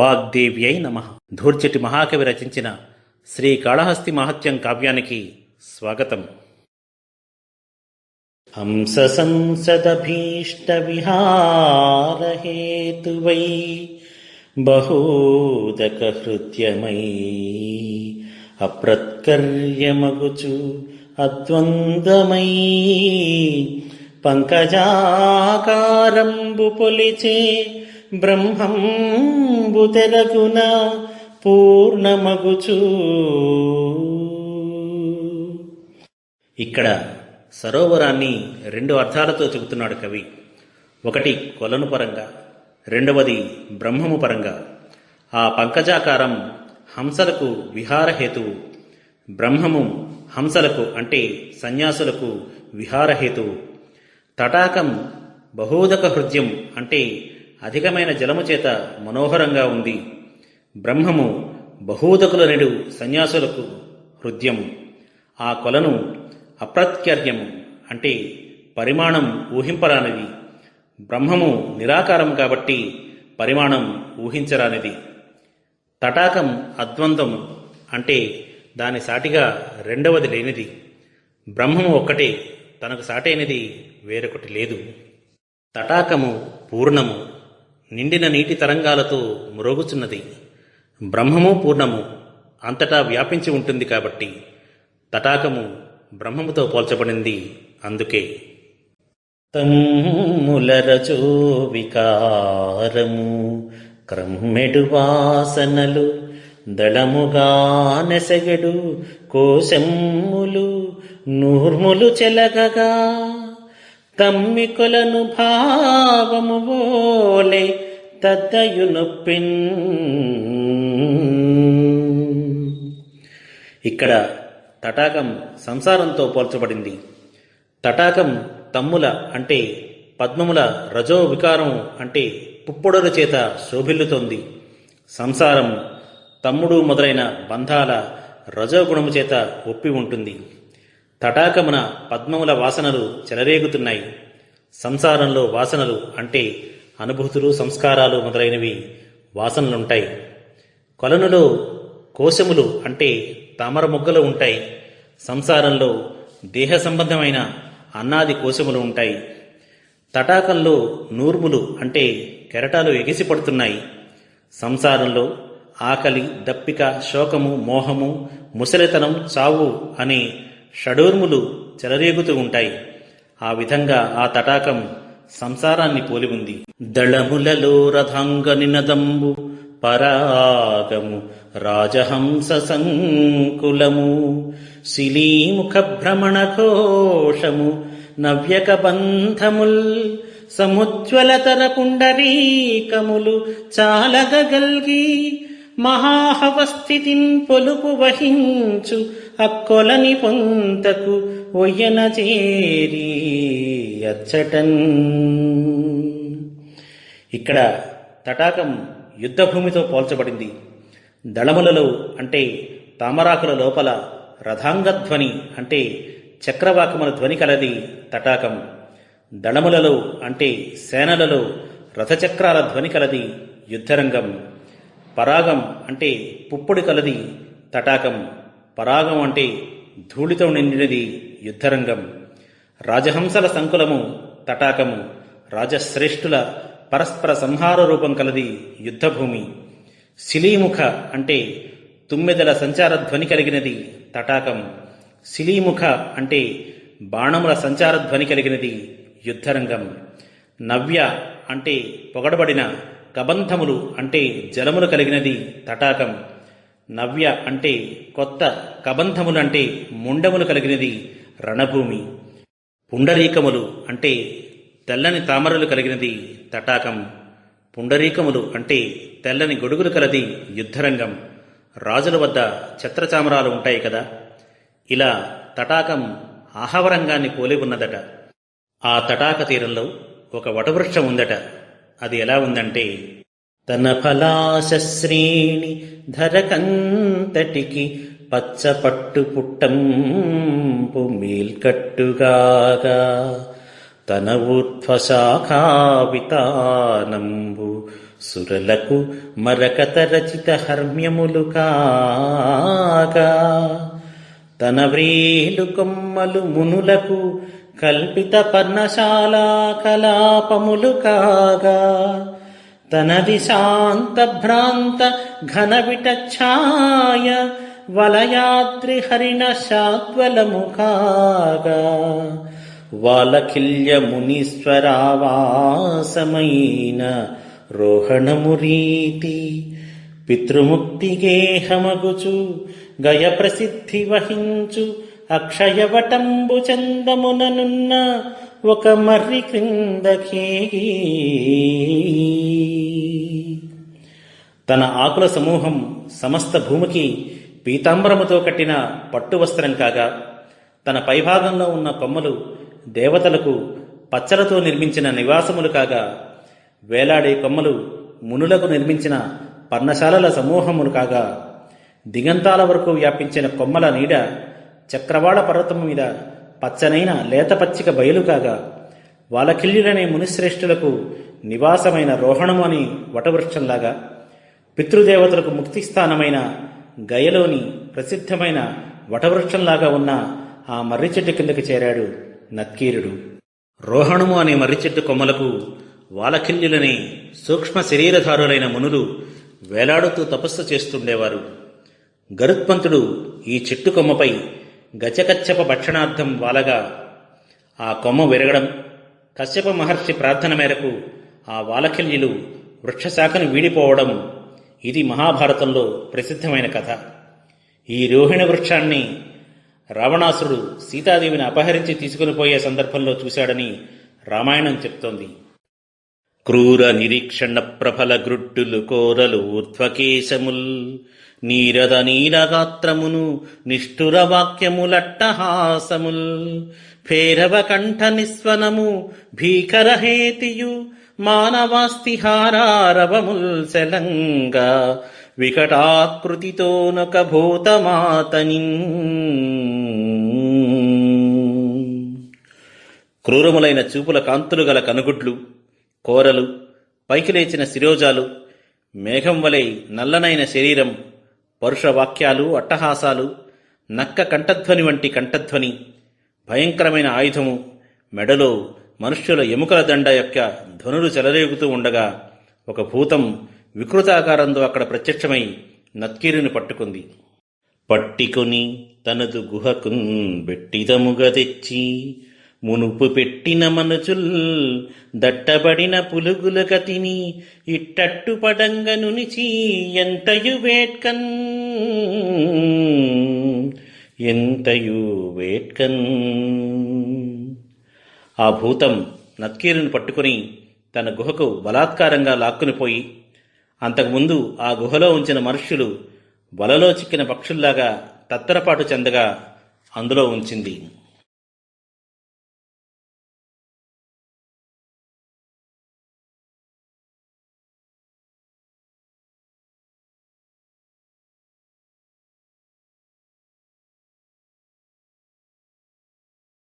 వాగ్దేవ్యై నమ. ధూర్చటి మహాకవి రచించిన శ్రీ కాళహస్తి మహత్యం కావ్యానికి స్వాగతం. హంస సంసదభీష్ట విహారహేతువై బహూదక హృద్యమై అప్రత్కర్యమగుచు అద్వందమై పంకజాకారంబు పొలిచే బ్రహ్మంబు తెరగున పూర్ణమగుచు. ఇక్కడ సరోవరాన్ని రెండు అర్థాలతో చెబుతున్నాడు కవి. ఒకటి కొలను పరంగా రెండవది బ్రహ్మము పరంగా. ఆ పంకజాకారం హంసలకు విహారహేతువు బ్రహ్మము హంసలకు అంటే సన్యాసులకు విహారహేతువు తటాకం బహోదక హృద్యం అంటే అధికమైన జలము చేత మనోహరంగా ఉంది. బ్రహ్మము బహూదకుల నెడు సన్యాసులకు హృద్యము. ఆ కొలను అప్రత్యర్యము అంటే పరిమాణం ఊహింపరానిది. బ్రహ్మము నిరాకారం కాబట్టి పరిమాణం ఊహించరానిది. తటాకం అద్వంతము అంటే దాని సాటిగా రెండవది లేనిది. బ్రహ్మము ఒక్కటే తనకు సాటైనది వేరొకటి లేదు. తటాకము పూర్ణము. నిండిన నీటి తరంగాలతో మ్రోగుచున్నది. బ్రహ్మము పూర్ణము అంతటా వ్యాపించి ఉంటుంది కాబట్టి తటాకము బ్రహ్మముతో పోల్చబడింది. అందుకే తమ్ములరచో వికారము క్రమ్మెడు వాసనలు దళముగా నెసగడు కోశమ్ములు నూర్ములు చెలగగా తమ్మికొలను భావము ఓలే తద్దయు నొప్పిన్ ఇక్కడ తటాకం సంసారంతో పోల్చబడింది. తటాకం తమ్ముల అంటే పద్మముల రజో వికారం అంటే పుప్పొడల చేత శోభిల్లుతోంది. సంసారం తమ్ముడు మొదలైన బంధాల రజోగుణము చేత ఒప్పి ఉంటుంది. తటాకమున పద్మముల వాసనలు చెలరేగుతున్నాయి. సంసారంలో వాసనలు అంటే అనుభూతులు సంస్కారాలు మొదలైనవి వాసనలుంటాయి. కొలనులో కోశములు అంటే తామర మొగ్గలు ఉంటాయి. సంసారంలో దేహ సంబంధమైన అన్నాది కోశములు ఉంటాయి. తటాకంలో నూర్ములు అంటే కెరటాలు ఎగిసి పడుతున్నాయి సంసారంలో ఆకలి దప్పిక శోకము మోహము ముసలితనం చావు అనే షడూర్ములు చెలరేగుతూ ఉంటాయి. ఆ విధంగా ఆ తటాకం సంసారాన్ని పోలి ఉంది. దళములలో రథాంగ నినదంబు పరాగము రాజహంస సంకులము శిలీముఖ భ్రమణ ఘోషము నవ్యక బంధముల్ సముజ్వలతర పుండరీకములు చాలగగల్గి మహాహవస్థితి పొలుపు వహించు అక్కొలని పొంతకు ఒయ్యన చేరి అచ్చటన్. ఇక్కడ తటాకం యుద్ధభూమితో పోల్చబడింది. దళములలో అంటే తామరాకుల లోపల రథాంగధ్వని అంటే చక్రవాకముల ధ్వని కలది తటాకం. దళములలో అంటే సేనలలో రథచక్రాల ధ్వని కలది యుద్ధరంగం. పరాగం అంటే పుప్పొడి కలది తటాకం. పరాగం అంటే ధూళితో నిండినది యుద్ధరంగం. రాజహంసల సంకులము తటాకము. రాజశ్రేష్ఠుల పరస్పర సంహార రూపం కలది యుద్ధభూమి. శిలీముఖ అంటే తుమ్మెదల సంచార ధ్వని కలిగినది తటాకం. శిలీముఖ అంటే బాణముల సంచార ధ్వని కలిగినది యుద్ధరంగం. నవ్య అంటే పొగడబడిన కబంధములు అంటే జలములు కలిగినది తటాకం. నవ్య అంటే కొత్త కబంధములు అంటే ముండములు కలిగినది రణభూమి. పుండరీకములు అంటే తెల్లని తామరలు కలిగినది తటాకం. పుండరీకములు అంటే తెల్లని గొడుగులు కలది యుద్ధరంగం. రాజుల వద్ద ఛత్రచామరాలు ఉంటాయి కదా. ఇలా తటాకం ఆహవరంగాన్ని పోలి ఉన్నదట. ఆ తటాక తీరంలో ఒక వటవృక్షం ఉందట. అది ఎలా ఉందంటే తన ఫలాశ్రేణి ధరకంతటికి పచ్చపట్టు పుట్టంపు మేల్కట్టుగాగా తన ఊర్ధ్వశాఖావితానంబు సురలకు మరకత రచిత హర్మ్యములు కాగా తన వ్రేలు కొమ్మలు మునులకు కల్పిత పర్ణశాల కలాపములు కాగా తనది శాంత భ్రాంత ఘన విటఛాయ వలయాద్రి హరిణ శాద్వలము కాగా వాలకిల్య మునీశ్వరావాసమైన రోహణము రీతి పితృముక్తి గేహమగుచు గయ ప్రసిద్ధి వహించు అక్షయవటంబు చందముననున్న ఒక మర్రి క్రిందకేగి తన ఆకుల సమూహం సమస్త భూమికి పీతాంబరముతో కట్టిన పట్టు వస్త్రం కాగా తన పైభాగంలో ఉన్న కొమ్మలు దేవతలకు పచ్చలతో నిర్మించిన నివాసములు కాగా వేలాడే కొమ్మలు మునులకు నిర్మించిన పర్ణశాలల సమూహములు కాగా దిగంతాల వరకు వ్యాపించిన కొమ్మల నీడ చక్రవాళ పర్వతం మీద పచ్చనైన లేత పచ్చిక బయలు కాగా వాలకిల్యులనే మునిశ్రేష్ఠులకు నివాసమైన రోహణము అని వటవృక్షంలాగా పితృదేవతలకు ముక్తి స్థానమైన గయలోని ప్రసిద్ధమైన వటవృక్షంలాగా ఉన్న ఆ మర్రి చెట్టు కిందకి చేరాడు నత్కీరుడు. రోహణము అనే మర్రి చెట్టు కొమ్మలకు వాలకిల్యులనే సూక్ష్మ శరీరధారులైన మునులు వేలాడుతూ తపస్సు చేస్తుండేవారు. గరుత్మంతుడు ఈ చెట్టు కొమ్మపై గజకచ్చప భక్షణార్థం వాలగా ఆ కొమ్మ విరగడం. కశ్యప మహర్షి ప్రార్థన మేరకు ఆ వాలకిల్యులు వృక్షశాఖను వీడిపోవడం ఇది మహాభారతంలో ప్రసిద్ధమైన కథ. ఈ రోహిణ వృక్షాన్ని రావణాసురుడు సీతాదేవిని అపహరించి తీసుకుని పోయే సందర్భంలో చూశాడని రామాయణం చెప్తోంది. క్రూర నిరీక్షణ ప్రఫల గ్రుడ్డులు కోరలు ఊర్ధ్వకేశముల్. నీరద నీలగాత్రమును నిష్ఠుర వాక్యములట్టహాసముల్. భేరవ కంఠ నిస్వనము భీకరహేతియు మానవాస్తిహారారవముల్ సెలంగా వికటాకృతితోనొక భూతమాతని. క్రూరములైన చూపుల కాంతులు గల కనుగుడ్లు కోరలు పైకి లేచిన శిరోజాలు మేఘం వలె నల్లనైన శరీరం పరుష వాక్యాలు అట్టహాసాలు నక్క కంఠధ్వని వంటి కంఠధ్వని భయంకరమైన ఆయుధము మెడలో మనుష్యుల ఎముకల దండ యొక్క ధ్వనులు చెలరేగుతూ ఉండగా ఒక భూతం వికృతాకారంతో అక్కడ ప్రత్యక్షమై నత్కీరుని పట్టుకుంది. పట్టికొని తనదు గుహకున్ బెట్టిదముగ తెచ్చి మునుపు పెట్టిన మనుచుల్ దట్టబడిన పులుగుల గతిని ఇట్టట్టు పడంగ నునిచి ఎంతయు వేట్కన్? ఎంతయు వేట్కన్? ఆ భూతం నత్కీరుని పట్టుకుని తన గుహకు బలాత్కారంగా లాక్కునిపోయి అంతకుముందు ఆ గుహలో ఉంచిన మనుష్యులు వలలో చిక్కిన పక్షుల్లాగా తత్తరపాటు చెందగా అందులో ఉంచింది.